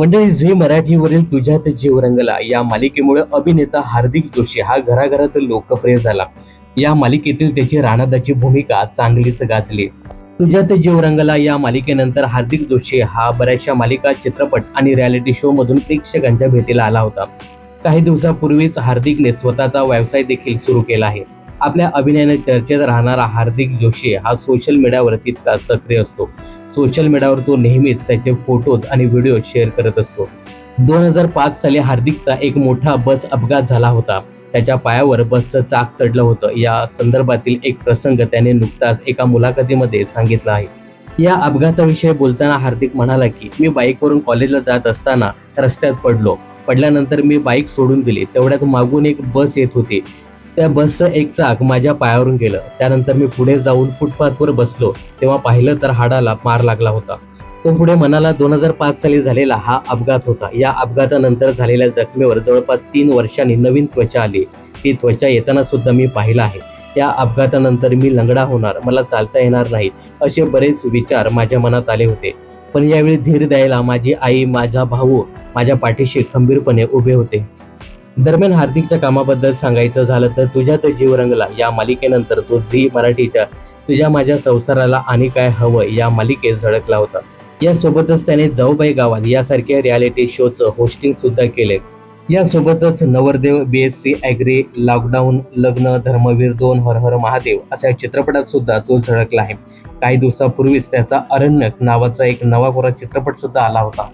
मंडळी झी मराठीवरील तुझ्यात जीव रंगला. या मालिकेमुळे अभिनेता हार्दिक जोशी हा घराघरात लोकप्रिय झाला. या मालिकेतील त्याची राणादाची भूमिका चांगलीच गाजली. तुझ्यात जीव रंगला या मालिकेनंतर हार्दिक जोशी हा बऱ्याचशा मालिका चित्रपट आणि रियालिटी शो मधून प्रेक्षकांच्या भेटीला आला होता. काही दिवसापूर्वीच हार्दिकने स्वतःचा व्यवसाय देखील सुरू केला आहे. आपल्या अभिनयाने चर्चेत राहणारा हार्दिक जोशी हा सोशल मीडियावर तितका सक्रिय असतो. सोशल मीडियावर तो नेहमीच त्याचे फोटोज आणि व्हिडिओ शेअर करत असतो. दोन हजार पाच साली हार्दिकचा एक मोठा बस अपघात झाला होता. त्याच्या पायावर बसचं चाक चढलं होतं. या संदर्भातील एक प्रसंग त्याने नुकताच एका मुलाखतीमध्ये सांगितला आहे. या अपघाताविषयी बोलताना हार्दिक म्हणाला की मी बाईकवरून कॉलेजला जात असताना रस्त्यात पडलो. पडल्यानंतर मी बाईक सोडून दिली. तेवढ्यात मागून एक बस येत होती. त्या बसचं एक चाक माझ्या पायावरून गेलं. त्यानंतर मी पुढे जाऊन फुटपाथवर बसलो. तेव्हा पाहिलं तर हाडाला मार लागला होता. तो पुढे मनाला दोन हजार पाच साली झालेला हा अपघात होता. या अपघातानंतर झालेल्या जखमेवर जवळपास तीन वर्षांनी नवीन त्वचा आली. ती त्वचा येताना सुद्धा मी पाहिलं आहे. या अपघातानंतर मी लंगडा होणार मला चालता येणार नाही असे बरेच विचार माझ्या मनात आले होते. पण यावेळी धीर द्यायला माझी आई माझा भाऊ माझ्या पाठीशी खंबीरपणे उभे होते. दरम्यान हार्दिकच्या कामाबद्दल सांगायचं झालं तर तुझ्यात जीव रंगला या मालिकेनंतर तो झी मराठीच्या तुझ्या माझ्या संसाराला आणि काय हवं या मालिकेत झळकला होता. यासोबतच त्याने जाऊबाई गावात यासारख्या रियालिटी शोचं होस्टिंग सुद्धा केले यासोबतच नवरदेव B S C agri lockdown लग्न धर्मवीर दोन हर हर महादेव अशा चित्रपटात सुद्धा तो झळकला आहे. काही दिवसापूर्वीच त्याचा अरण्यक नावाचा एक नवा कोरा चित्रपट सुद्धा आला होता.